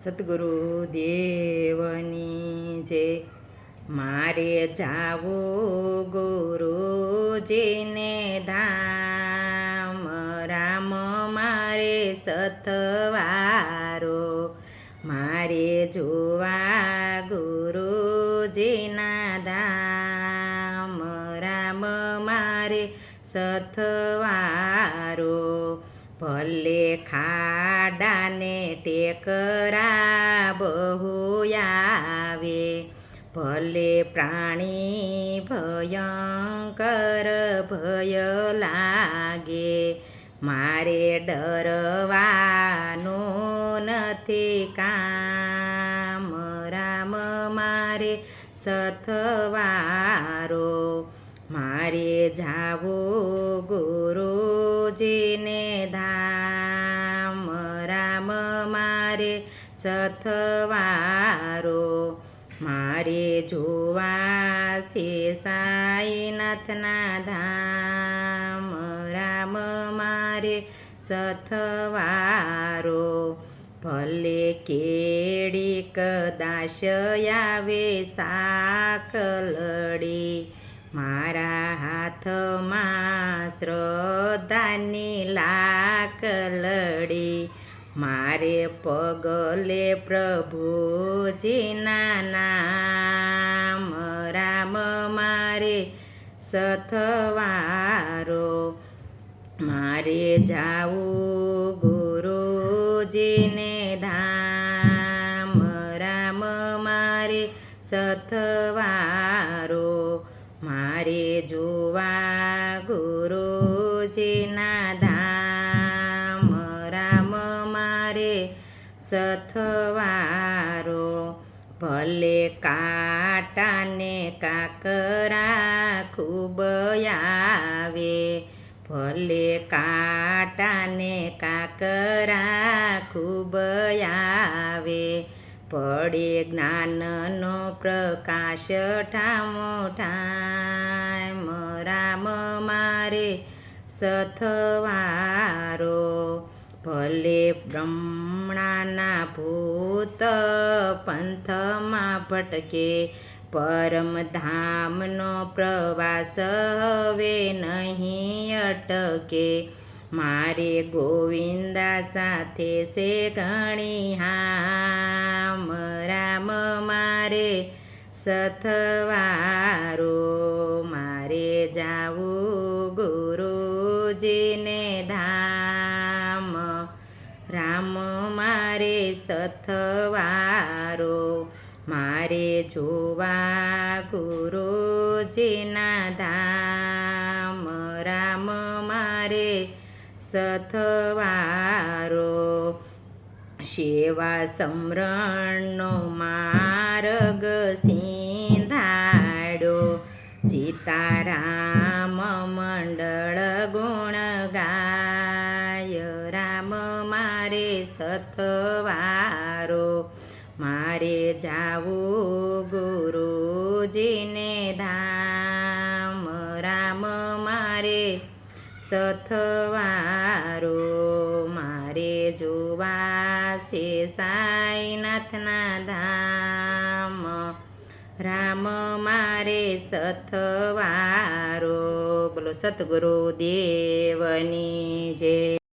સતગુરુ દેવની જે મારે જાવું ગુરુજીને ધામ, રામ મારે સથવારો, મારે જોવા ગુરુજીના ધામ, રામ મારે સથવારો. ભલે ખાડાને ટેકરા બહુ આવે, ભલે પ્રાણી ભયંકર ભય લાગે, મારે ડરવાનું નથી કામ. રામ મારે સથવારો, મારે જાવો ગુરુજીને મારે સથવારો, મારે જોવા છે સાઈનાથના ધામ. રામ મારે સથવારો, ભલે કેડી કદાશ આવે સાકલડી મારા હાથમાં શ્રદ્ધાની લાકલડી મારે પગલે પ્રભુજીના નામ, રામ મારે સથવારો. મારે જાવું ગુરુજીને ધામ, રામ મારે સથવારો. મારે જોવા મારે સથવારો, ભલે કાટાને કાકરા ખૂબ આવે, ભલે કાટાને કાકરા ખૂબ આવે, પડે જ્ઞાનનો પ્રકાશ ઠામો ઠામ, રામ મારે સથવારો ભલે બ્રહ્મણાના ભૂત પંથમાં ભટકે પરમધામનો પ્રવાસ હવે નહીં અટકે. મારે ગોવિંદા સાથે છે ઘણી હામ, રામ મારે સથવારો. મારે જાવું ગુરુજીને મારે સથવારો મારે જોવા ગુરુજીના ધામ. રામ મારે સથવારો સેવા સમરણનો માર્ગ સિંધાડો. સીતારામ રામ મારે સથવારો મારે જાવું ગુરુજીને ધામ. રામ મારે સથવારો મારે જોવા છે સાઈનાથના ધામ. રામ મારે સથવારો બોલો સતગુરુ દેવની જય.